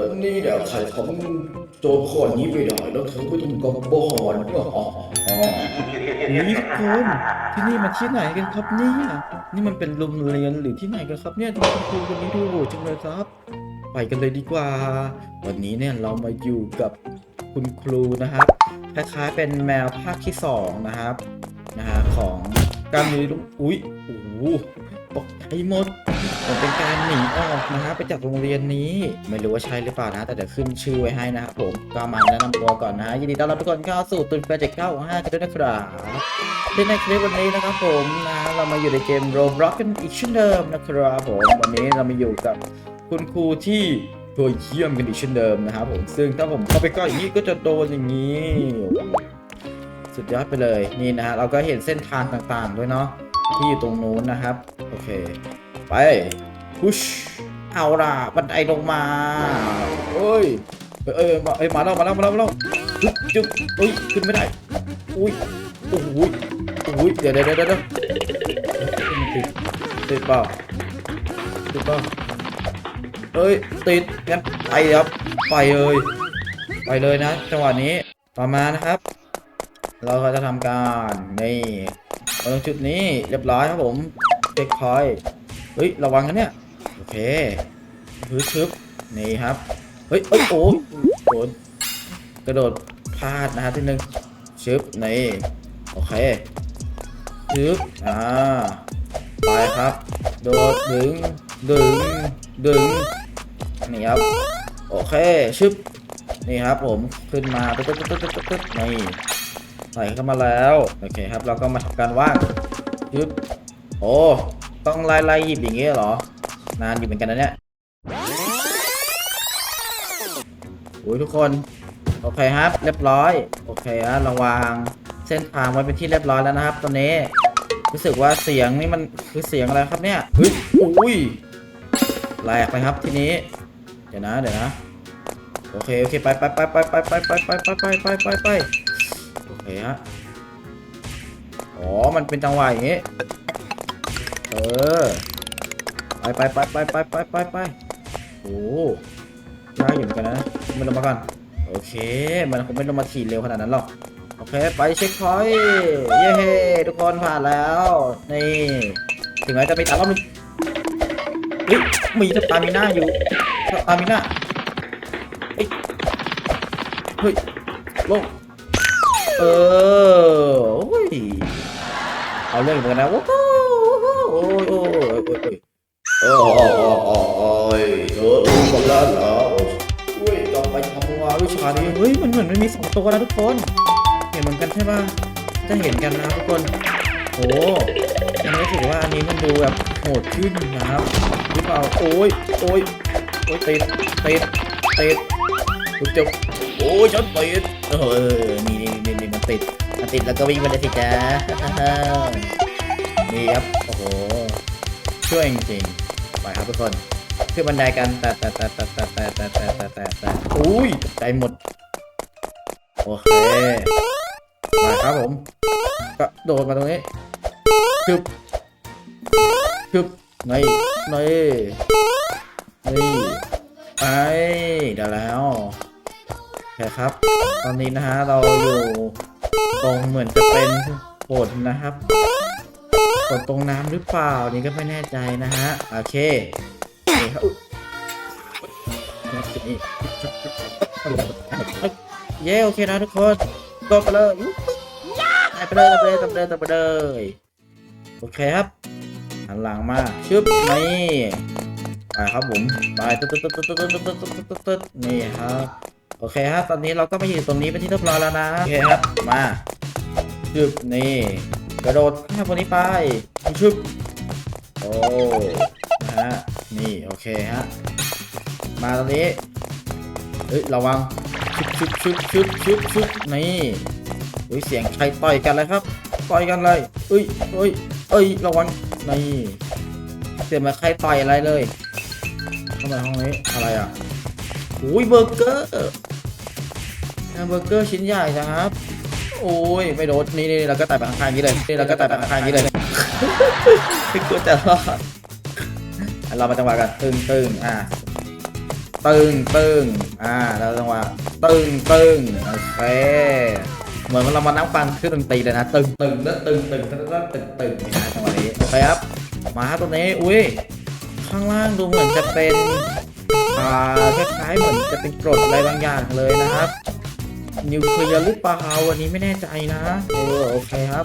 วันนี้เดี๋ยวใครทำโจรข้อนี้ไม่ได้แล้วเธอไม่ต้องกับบอนอ๋ออ๋อออนี่ทุกคนที่นี่มันที่ไหนกันครับเนี่ยนี่มันเป็นโรงเรียนหรือที่ไหนกันครับเนี่ยทำไมคุณครูคนนี้ดูโหดจังเลยครับ ไปกันเลยดีกว่า วันนี้เนี่ยเรามาอยู่กับคุณครูนะครับคล้ายๆเป็นแมวภาคที่สองนะครับนะฮะของการมีลูกอุ้ยโอ้โหตกใจหมด ผมเป็นการหนีออกนะฮะไปจากโรงเรียนนี้ ไม่รู้ว่าใช่หรือเปล่านะ แต่เดี๋ยวขึ้นชื่อไว้ให้นะครับผมก็มาแนะนำตัวก่อนนะฮะยินดีต้อนรับทุกคนเข้าสู่ตุนเฟรเจ็ดเก้าห้ากันด้วยนะครับที่ในคลิปวันนี้นะครับผมนะเรามาอยู่ในเกม Roblox กันอีกเช่นเดิมนะครับผมวันนี้เรามาอยู่กับคุณครูที่ตัวเยี่ยมกันอีกเช่นเดิมนะครับผมซึ่งถ้าผมเข้าไปใกล้อย่างนี้ก็จะโดนอย่างนี้สุดยอดไปเลยนี่นะฮะเราก็เห็นเส้นทางต่างๆด้วยเนาะที่อยู่ตรงนู้นนะครับ โอเค ไปพุชเอาล่ะบันไดลงมาเอ้ยเอ้ยเอ้ยมาเอ้ยมาแล้วมาแล้วมาแล้วมาแล้วจุ๊บจุ๊บเอ้ยขึ้นไม่ได้อุ้ยโอ้โหโอ้โหเดี๋ยวเดี๋ยวเดี๋ยวเดี๋ยวติดติดเปล่าติดเปล่าเอ้ยติดงั้นไปครับไปเลยไปเลยนะจังหวะนี้ต่อมานะครับ เราก็จะทำการนี่ตรงจุดนี้เรียบร้อยครับผมเช็คพอยต์ เฮ้ย ระวังกันเนี่ย โอเคฮึบชึบนี่ครับ เฮ้ยเอ้ยโอ้โดนกระโดดพลาดนะฮะทีนึงชึบนี่โอเคชึบอ่าไปครับ โดดดึงดึงดึงนี่ครับ โอเคชึบนี่ครับผมขึ้นมาตึ๊ดตึ๊ดตึ๊ดตึ๊ดตึ๊ดตึ๊ดนี่ใส่เข้ามาแล้ว โอเคครับ เราก็มาทำการว่างชึบโอ้ ต้องไล่ไล่หยิบอย่างเงี้เหรอ นานอยู่เหมือนกันนะเนี่ยโอ้ยทุกคน โอเคครับ เรียบร้อย โอเคฮะราวางเส้นทางไว้เป็นที่เรียบร้อยแล้วนะครับ ตอนนี้ รู้สึกว่าเสียงนี่มันคือเสียงอะไรครับเนี่ยเฮ้ยอุ้ยแหลกไปครับทีนี้ เดี๋ยวนะ เดี๋ยวนะ โอเค โอเค ไปไปไปไปไปไปไปไปไปไปไปไปไปโอเคฮะ อ๋อ มันเป็นจังหวะอย่างงี้ เออ ไปไปไปไปไปไปไปไปโอ้ยากอยู่เหมือนกันนะไม่ลงมาก่อน โอเค มันคงไม่ลงมาถีบเร็วขนาดนั้นหรอก โอเค ไปเช็คพอยต์เย้ทุกคนผ่านแล้ว นี่ ถึงแม้จะไม่ตัดรอบนึงเฮ้ยมีสตามิน่าอยู่สตามิน่าเฮ้ยลงเออโอ้ยเอาเรื่องเหมือนกันนะโอ้ โหโอ้ยโอ้ยโอ้ยโอ้ยเอออ๋ออ๋ออ๋ออ๋อเธอรู้กันแล้วเหรอช่วยกลับไปทำงานวิชานี้เฮ้ยมันเหมือนมันมีสองตัวนะทุกคน เห็นเหมือนกันใช่ป่ะจะเห็นกันนะทุกคนโอ้ฉันรู้สึกว่าอันนี้มันดูแบบโหดขึ้นนะครับหรือเปล่าโอ้ยโอ้ยโอ้ยติดติดติดจุกจุกโอ้ยฉันติดเออนี่นี่นี่มันติดมันติดแล้วก็วิ่งไปเลยสิจ้านี่ครับโอ้โห ช่วยจริงๆไปครับทุกคนขึ้นบันไดกันแต่แต่แต่แต่แต่แต่แต่แต่แต่แต่แต่อุ้ยใจหมด โอเคมาครับผม ก็โดดมาตรงนี้ชึบชึบนี่นี่นี่ไปเดี๋ยวแล้วโอเคครับ ตอนนี้นะฮะเราอยู่ตรงเหมือนจะเป็นโขดนะครับ โขดตรงน้ำหรือเปล่า นี่ก็ไม่แน่ใจนะฮะ โอเคนี่ครับอุ๊ยเย้โอเคนะทุกคนก็ไปเลยไปไปเลยไปเลยไปเลยไปเลยโอเคครับหันหลังมาชึบนี่ไปครับผมไปตึ๊ดตึ๊ดตึ๊ดตึ๊ดตึ๊ดตึ๊ดตึ๊ดตึ๊ดตึ๊ดตึ๊ดนี่ครับโอเคครับตอนนี้เราก็มาอยู่ตรงนี้เป็นที่เรียบร้อยแล้วนะโอเคครับมาชึบนี่ กระโดดข้ามบนนี้ไปชึบโอ้นะฮะนี่โอเคฮะมาตรงนี้เฮ้ยระวังชึบชึบชึบชึบชึบชึบนี่เฮ้ยเสียงใครต่อยกันเลยครับต่อยกันเลยเอ้ยเอ้ยเอ้ยระวังนี่เสียงมาใครต่อยอะไรเลยเข้ามาห้องนี้อะไรอะอุ้ยเบอร์เกอร์เบอร์เกอร์ชิ้นใหญ่นะครับ โอ้ยไม่โดนนี่นี่เราก็ไต่ไปข้างๆอย่างนี้เลยนี่เราก็ไต่ไปข้างๆอย่างนี้เลยไม่กลัวจะรอดอะเรามาจังหวะกันตึงตึงอะตึงตึงอ่าแล้วจังหวะตึงตึงโอเคเหมือนเรามานั่งฟังเครื่องดนตรีเลยนะตึงตึงแล้วตึงตึงแล้วตึงตึงนะจังหวะนี้โอเคครับมาครับตรงนี้อุ้ยข้างล่างดูเหมือนจะเป็นอ่าคล้ายๆเหมือนจะเป็นกรดอะไรบางอย่างเลยนะครับ นิวเคลียร์หรือเปล่าวันนี้ไม่แน่ใจนะเออโอเคครับ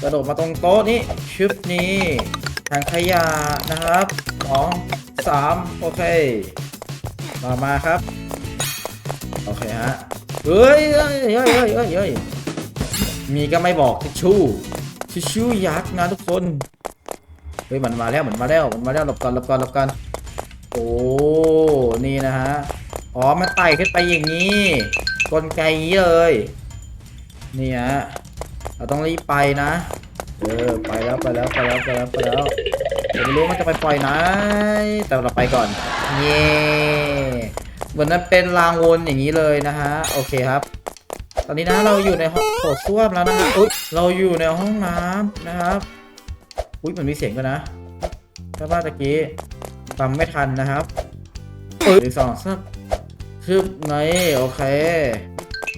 กระโดดมาตรงโต๊ะนี้ชึบนี้ทางขยะนะครับสองสามโอเคมามาครับ โอเคฮะเฮ้ยเฮ้ยเฮ้ยเฮ้ยเฮ้ยเฮ้ยมีก็ไม่บอกทิชชู่ทิชชู่ยักษ์นะทุกคนเฮ้ยมันมาแล้วมันมาแล้วมันมาแล้วหลบก่อนหลบก่อนหลบก่อนโอ้นี่นะฮะอ๋อมันไต่ขึ้นไปอย่างนี้ กลไกอย่างนี้เลยนี่ฮะเราต้องรีบไปนะ เออไปแล้วไปแล้วไปแล้วไปแล้วไปแล้วเดี๋ยวไม่รู้มันจะไปปล่อยไหนแต่เราไปก่อนเย่เหมือนนั้นเป็นรางวนอย่างนี้เลยนะฮะโอเคครับ ตอนนี้นะเราอยู่ในห้องโถส้วมแล้วนะฮะอุ๊ยเราอยู่ในห้องน้ำนะครับอุ้ยมันมีเสียงกันนะถ้าว่าตะกี้ฟังไม่ทันนะครับหนึ่งสองสาม คืบในโอเค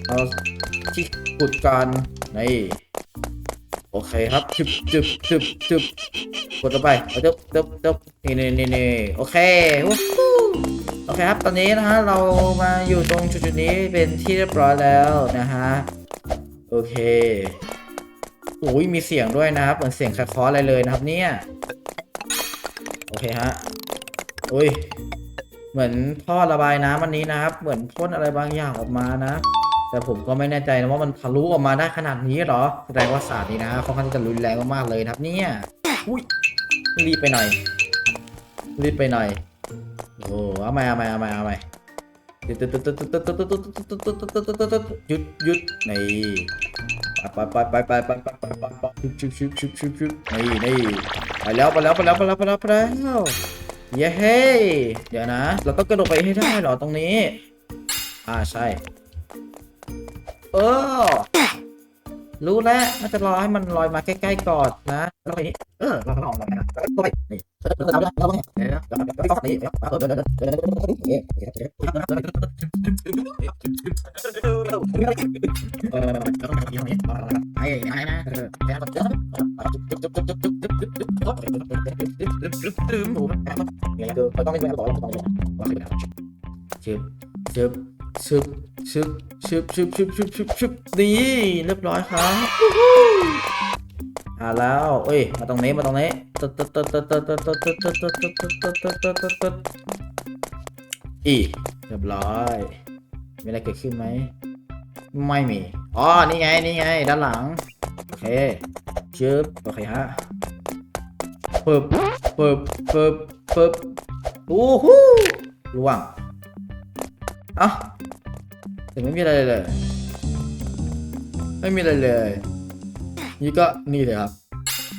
เอาที่ขุดกันในโอเคครับจึบจึบจึบจึบกดลงไปเอาจึบจึบจึบนี่นี่นี่นี่โอเคโอเคครับ ตอนนี้นะฮะ เรามาอยู่ตรงจุดนี้เป็นที่เรียบร้อยแล้วนะฮะ โอเคโอ้ยมีเสียงด้วยนะครับ เหมือนเสียงคาคออะไรเลยนะครับเนี่ย โอเคฮะ อุ้ย เหมือนท่อระบายน้ำอันนี้นะครับ เหมือนพ่นอะไรบางอย่างออกมานะ แต่ผมก็ไม่แน่ใจนะว่ามันทะลุออกมาได้ขนาดนี้หรอ แสดงว่าศาสตร์นี้นะค่อนข้างจะรุนแรงมากๆเลยครับ เนี่ยอุ้ยรีบไปหน่อย รีบไปหน่อย โอ้เอาใหม่เอาใหม่เอาใหม่เอาใหม่หยุดหยุดหยุดนี่ไปไปไปไปไปไปไปไปไปชุบชุบชุบชุบชุบนี่นี่ไปแล้วไปแล้วไปแล้วไปแล้วไปแล้วไปแล้ว เย้เฮ้เดี๋ยวนะ เราต้องกระโดดไปให้ได้เหรอตรงนี้ อ่าใช่ เออ รู้แล้วน่าจะรอให้มันลอยมาใกล้ๆก่อนนะ แล้วไปนี้ เออเราลองลองนะแล้วก็ไปนี่เออเราเราต้องเนี่ยแล้วก็ไปก็นี่เออเออเออเออเออเราต้องทำอย่างนี้ไอ้ไอ้นะเออแล้วก็จุ๊บจุ๊บจุ๊บจุ๊บจุ๊บจุ๊บจุ๊บจุ๊บจุ๊บจุ๊บหมูเนี่ยคือเราต้องไม่ไม่บอกว่าเราต้องว่าคือชึบชึบชึบชึบชึบชึบชึบชึบชึบชึบนี่เรียบร้อยครับอ่าแล้วเอ้ยมาตรงนี้มาตรงนี้ตึ๊ดตึ๊ดตึ๊ดตึ๊ดตึ๊ดตึ๊ดตึ๊ดตึ๊ดตึ๊ดตึ๊ดตึ๊ดตึ๊ดตึ๊ดตึ๊ดตึ๊ดตึ๊ดอีเรียบร้อยมีอะไรเกิดขึ้นไหมไม่มีอ๋อนี่ไงนี่ไงด้านหลังโอเคชึบโอเคฮะปึ๊บปึ๊บปึ๊บปึ๊บ โอ้โหล่วง เอ้าแต่ไม่มีอะไรเลย ไม่มีอะไรเลย นี่ก็นี่เลยครับ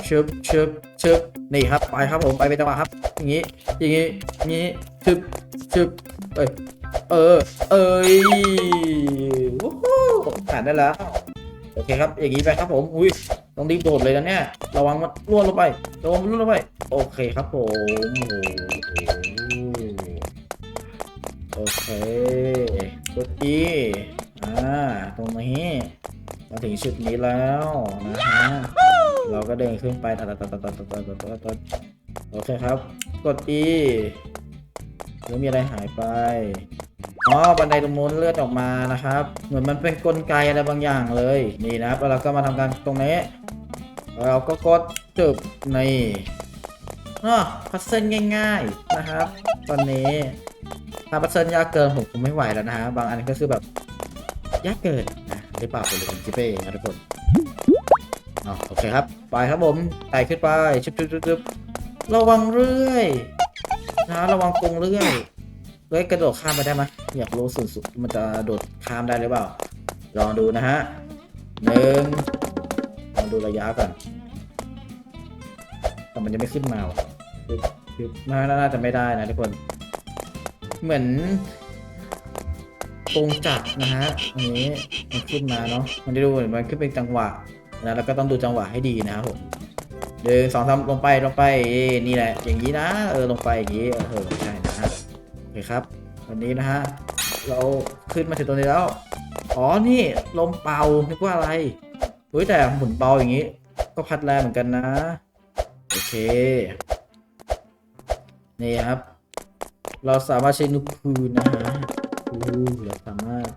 ชึบชึบชึบนี่ครับ ไปครับผม ไปเป็นจังหวะครับ อย่างนี้ อย่างนี้อย่างนี้ชึบชึบเอ้ย เออ เอ้ยวู้ฮู้ผ่านได้แล้ว โอเคครับ อย่างนี้ไปครับผม อุ้ย ต้องรีบโดดเลยนะเนี่ย ระวังมันร่วงลงไป ระวังมันร่วงลงไป โอเคครับผมโอ้โเคกดอีอ่าตรงนี้มาถึงจุดนี้แล้วนะฮะเราก็เดินขึ้นไปตัดตัดตัดตัดตัดตัดตัดตัดโอเคครับ กด E แล้วมีอะไรหายไปอ๋อบันไดตรงนู้นเลื่อนออกมานะครับ เหมือนมันเป็นกลไกอะไรบางอย่างเลย นี่นะครับแล้วเราก็มาทำการตรงนี้ เราก็กดจุบนี่อ๋อพัซเซิลง่าย ๆนะครับ ตอนนี้ ถ้าพัซเซิลยากเกินผมคงไม่ไหวแล้วนะฮะ บางอันก็คือแบบ ยากเกินนะหรือเปล่าผมเลยผมคิดไปเองนะทุกคนอ๋อโอเคครับ ไปครับผมไต่ขึ้นไปชุบชุบชุบระวังเรื่อยนะระวังกรงเรื่อยเฮ้ยกระโดดข้ามไปได้ไหมอยากรู้สุดสุดมันจะโดดข้ามได้หรือเปล่า ลองดูนะฮะหนึ่งลองดูระยะก่อนแต่มันยังไม่ขึ้นมาว่ะคือคือน่าน่าจะไม่ได้นะทุกคน เหมือนกงจักรนะฮะอันนี้มันขึ้นมาเนาะมันได้ดูเหมือนมันขึ้นเป็นจังหวะนะแล้วก็ต้องดูจังหวะให้ดีนะครับผมเดินสองสามลงไปลงไปนี่แหละ อย่างนี้นะเออลงไปอย่างนี้เออใช่นะฮะโอเคครับ วันนี้นะฮะเราขึ้นมาถึงตรงนี้แล้ว อ๋อนี่ลมเป่านึกว่าอะไรเฮ้ยแต่หมุนเบาอย่างนี้ ก็พัดแรงเหมือนกันนะ โอเค นี่ครับ เราสามารถใช้นุคืนนะฮะอู้เราสามารถ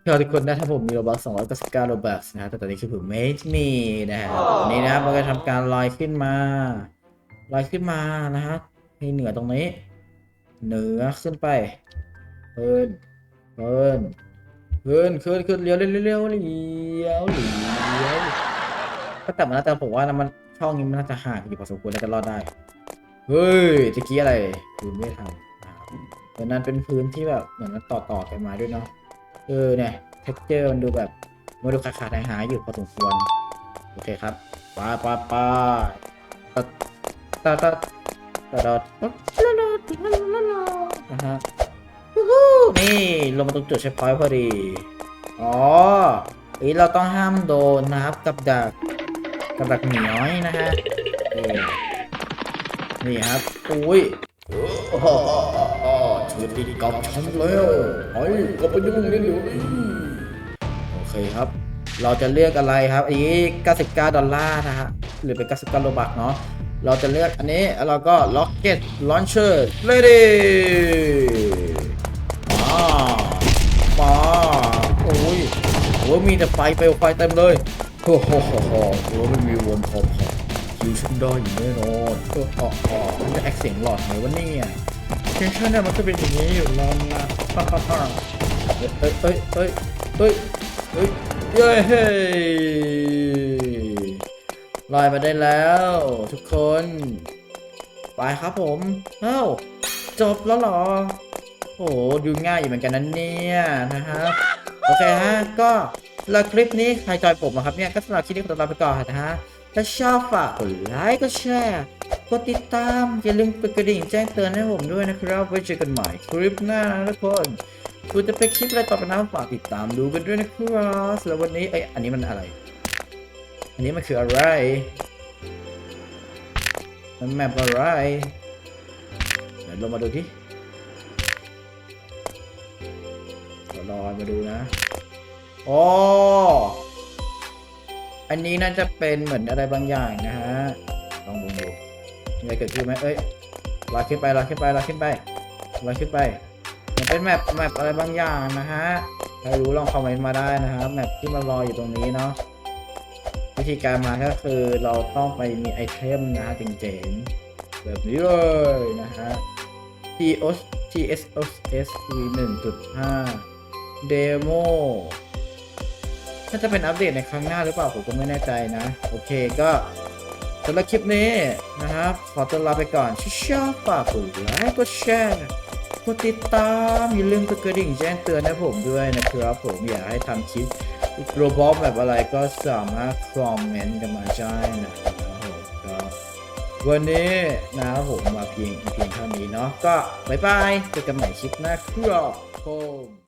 เพื่อทุกคนได้ถ้าผมมีโรบัค299โรบัคนะฮะแต่ตอนนี้คือผมไม่มีนะฮะวันนี้นะครับมันก็ทำการลอยขึ้นมาลอยขึ้นมานะฮะให้เหนือตรงนี้ เหนือขึ้นไปเพิ่นเพิ่นเพิ่นขึ้นขึ้นเลี้ยวเลี้ยวเลี้ยวเลี้ยวเลี้ยวก็แต่มันน่าจะผมว่ามันช่องนี้มันน่าจะห่างอยู่พอสมควรน่าจะรอดได้ เฮ้ยตะกี้อะไรพื้นไม่ทำ เหมือนนั้นเป็นพื้นที่แบบเหมือนมันต่อต่อกันมาด้วยเนาะเออเนี่ยเท็กเจอร์มันดูแบบมันดูขาดขาดหายหายอยู่พอสมควรโอเคครับไปไปไปตัดตัดตัดตัดตัดตัดนะฮะวู้ฮู้นี่ลงมาตรงจุดเช็คพอยต์พอดีอ๋อเอ้ยเราต้องห้ามโดนนะครับกับดักกับดักเหนียวนะฮะนี่ครับอุ้ยโอ้ โหชื่อติดกับฉันแล้วไอ้ก็ไปยุ่งนี่เดี๋ยวนี้โอเคครับ เราจะเลือกอะไรครับอันนี้99ดอลลาร์นะฮะหรือเป็น99โลบักเนาะเราจะเลือกอันนี้แล้วเราก็ Rocket Launcher Ready มามาโอ้ยโอ้ยมีแต่ไฟเปลวไฟเต็มเลยโอ้โหโหโหโอ้ยไม่มีวนพอพอคิวฉันได้อยู่แน่นอนโอ้โหโหมันจะแอคเสียงหลอดไหมวะเนี่ย เทนชั่นเนี่ยมันก็เป็นอย่างนี้อยู่แล้วนะฮ่าฮ่าฮ่าเอ้ยเอ้ยเอ้ยเอ้ยเอ้ยเย้เฮ้ลอยมาได้แล้ว ทุกคน ไปครับผมเอ้าจบแล้วหรอ โอ้โหดูง่ายอยู่เหมือนกันนั้นเนี่ยนะครับโอเคฮะก็แล้วคลิปนี้ใครจอยผมนะครับเนี่ยก็สำหรับคลิปนี้ขอตัวลาไปก่อนนะฮะถ้าชอบฝากกดไลค์กดแชร์ กดติดตามอย่าลืมกดกระดิ่งแจ้งเตือนให้ผมด้วยนะครับไว้เจอกันใหม่คลิปหน้านะทุกคนคุณจะไปคลิปอะไรต่อไปนะฝากติดตามดูกันด้วยนะครับสำหรับวันนี้เอ้ยอันนี้มันอะไร อันนี้มันคืออะไรมันแมปอะไรเดี๋ยวลงมาดูที่รอมาดูนะอ๋ออันนี้น่าจะเป็นเหมือนอะไรบางอย่างนะฮะ มีอะไรเกิดขึ้นไหมเอ้ยลอยขึ้นไปลอยขึ้นไปลอยขึ้นไปลอยขึ้นไปมันเป็นแมปแมปอะไรบางอย่างนะฮะใครรู้ลองคอมเมนต์มาได้นะครับแมปที่มันลอยอยู่ตรงนี้เนาะวิธีการมาก็คือเราต้องไปมีไอเทมนะฮะเจ๋งๆแบบนี้เลยนะฮะ TOS TSOS V 1.5 Demo น่าจะเป็นอัปเดตในครั้งหน้าหรือเปล่าผมก็ไม่แน่ใจนะ โอเคก็ สำหรับคลิปนี้นะครับ ขอตัวลาไปก่อนชอบฝากกดไลค์กดแชร์กดติดตามอย่าลืมกดกระดิ่งแจ้งเตือนให้ผมด้วยนะครับผมอยากให้ทำคลิปโรบอทแบบอะไรก็สามารถคอมเมนต์กันมาได้นะครับผมก็วันนี้นะครับผมมาเพียงเพียงเท่านี้เนาะก็บายบายเจอกันใหม่คลิปหน้าครับผม